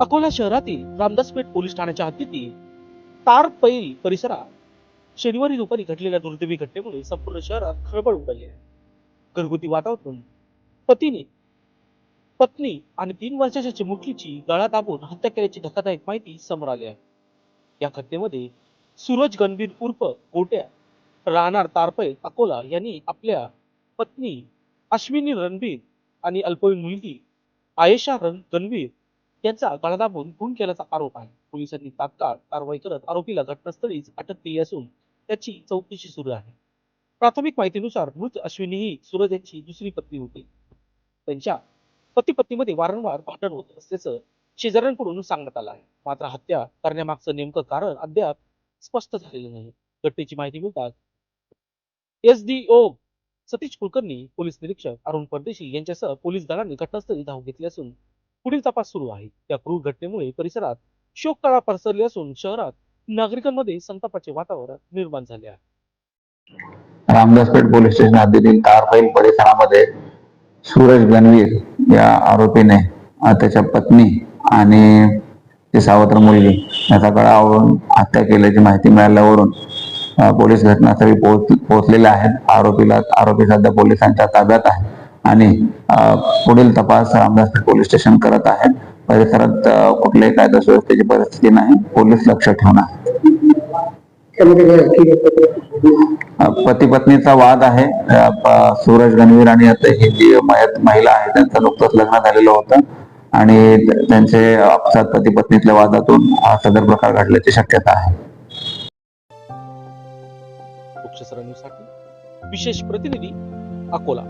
अकोला शहरातील रामदासपेठ पोलीस ठाण्याच्या हद्दीतील तार पैल परिसरात शनिवारी दुपारी घडलेल्या दुर्दैवी घटनेमुळे संपूर्ण शहरात खळबळ उडाली आहे. घरगुती वातावरण पतीने पत्नी आणि तीन वर्षाच्या चिमुकलीची गळा दाबून हत्या केल्याची धक्कादायक माहिती समोर आली आहे. या घटनेमध्ये सूरज गणबीर उर्फ गोट्या राहणार तारपैल अकोला यांनी आपल्या पत्नी अश्विनी रणबीर आणि अल्पवयीन मुलगी आयेशा रण गणवीर यांचा गळा दाबून खून केल्याचा आरोप आहे. पोलिसांनी तात्काळ कारवाई करत आरोपीला घटनास्थळीच अटक केली असून त्याची चौकशी सुरू आहे. प्राथमिक माहितीनुसार मृत अश्विनी ही सूरज यांची दुसरी पत्नी होती. त्यांच्या पती पत्नीमध्ये वारंवार भांडण होत असल्याचं शेजाऱ्यांकडून सांगण्यात आलं आहे. मात्र हत्या करण्यामागचं नेमकं कारण अद्याप स्पष्ट झालेलं नाही. घटनेची माहिती मिळताच S D O Satish Kulkarni police निरीक्षक अरुण परदेशी यांच्यासह पोलीस दलांनी घटनास्थळी धाव घेतली असून पुढील तपास सुरू आहे. या क्रूर घटनेमुळे परिसरात शोककळा पसरली असून शहरात नागरिकांमध्ये संतापाचे वातावरण निर्माण झाले आहे. रामदासपेठ पोलीस स्टेशन हद्दीतील तारफैल परिसरामध्ये सूरज गणवीर या आरोपीने त्याच्या पत्नी आणि ती सावत्र मुलगी याचा गळा आवळून हत्या केल्याची माहिती मिळाल्यावरून पोलीस घटनास्थळी पोहोच पोहोचलेले आहेत. आरोपीला आरोपी सध्या पोलिसांच्या ताब्यात आहे. आणि पुढील तपास रामदास पोलीस स्टेशन करत आहेत. परिसरात कुठल्याही कायदा सुव्यवस्थेची परिस्थिती नाही. पोलीस लक्ष ठेवणार. पती पत्नीचा वाद आहे. सूरज गणवीर आणि आता ही जी महिला आहे त्यांचं नुकतंच लग्न झालेलं होतं. आणि त्यांचे आपसात पती पत्नीतल्या वादातून हा सदर प्रकार घडल्याची शक्यता आहे. विशेष प्रतिनिधी अकोला.